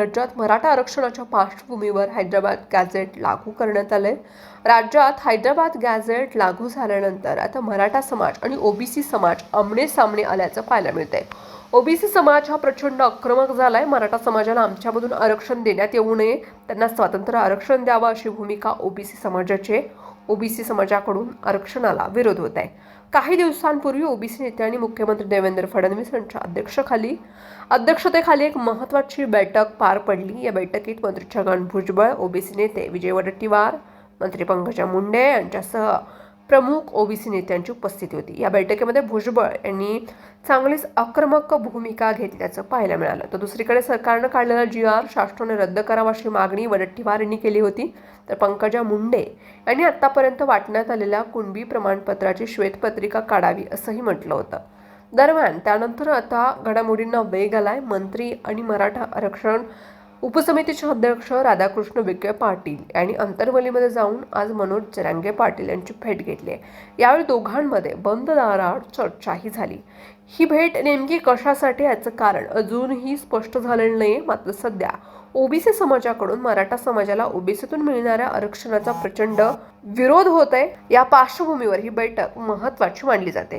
राज्यात मराठा आरक्षणाच्या पार्श्वभूमीवर हैदराबाद गॅझेट लागू करण्यात आले. राज्यात हैदराबाद गॅझेट लागू झाल्यानंतर आता मराठा समाज आणि ओबीसी समाज आमने सामने आल्याचं पाहायला मिळतंय. ओबीसी समाज हा प्रचंड आक्रमक झालाय. मराठा समाजाला आमच्यामधून आरक्षण देण्यात येऊ नये. त्यांना स्वातंत्र्य आरक्षण द्यावं अशी भूमिका ओबीसी समाजाचे ओबीसी समाजाकडून आरक्षणाला विरोध होत आहे. काही दिवसांपूर्वी ओबीसी नेते आणि मुख्यमंत्री देवेंद्र फडणवीस यांच्या अध्यक्षखाली अध्यक्षतेखाली एक महत्त्वाची बैठक पार पडली. या बैठकीत मंत्री छगन भुजबळ ओबीसी नेते विजय वडेट्टीवार मंत्री पंकजा मुंडे यांच्यासह प्रमुख ओबीसी नेत्यांची उपस्थिती होती. या बैठकीमध्ये भुजबळ यांनी चांगलीच आक्रमक भूमिका घेतल्याचं पाहायला मिळालं. तर दुसरीकडे सरकारनं काढलेला जी आर शासनाने रद्द करावा अशी मागणी वडट्टीवार यांनी केली होती. तर पंकजा मुंडे यांनी आतापर्यंत वाटण्यात आलेल्या कुणबी प्रमाणपत्राची श्वेतपत्रिका काढावी असंही म्हटलं होतं. दरम्यान त्यानंतर आता घडामोडींना वेग आलाय. मंत्री आणि मराठा आरक्षण उपसमितीचे अध्यक्ष राधाकृष्ण विखे पाटील यांनी अंतर्वलीमध्ये जाऊन आज मनोज जरांगे पाटील यांची भेट घेतली आहे. यावेळी दोघांमध्ये बंद दाराआड चर्चाही झाली. ही भेट नेमकी कशासाठी याचं कारण अजूनही स्पष्ट झालेलं नाही मात्र सध्या ओबीसी समाजाकडून मराठा समाजाला ओबीसीतून मिळणाऱ्या आरक्षणाचा प्रचंड विरोध होत आहे या पार्श्वभूमीवर ही बैठक महत्वाची मानली जाते.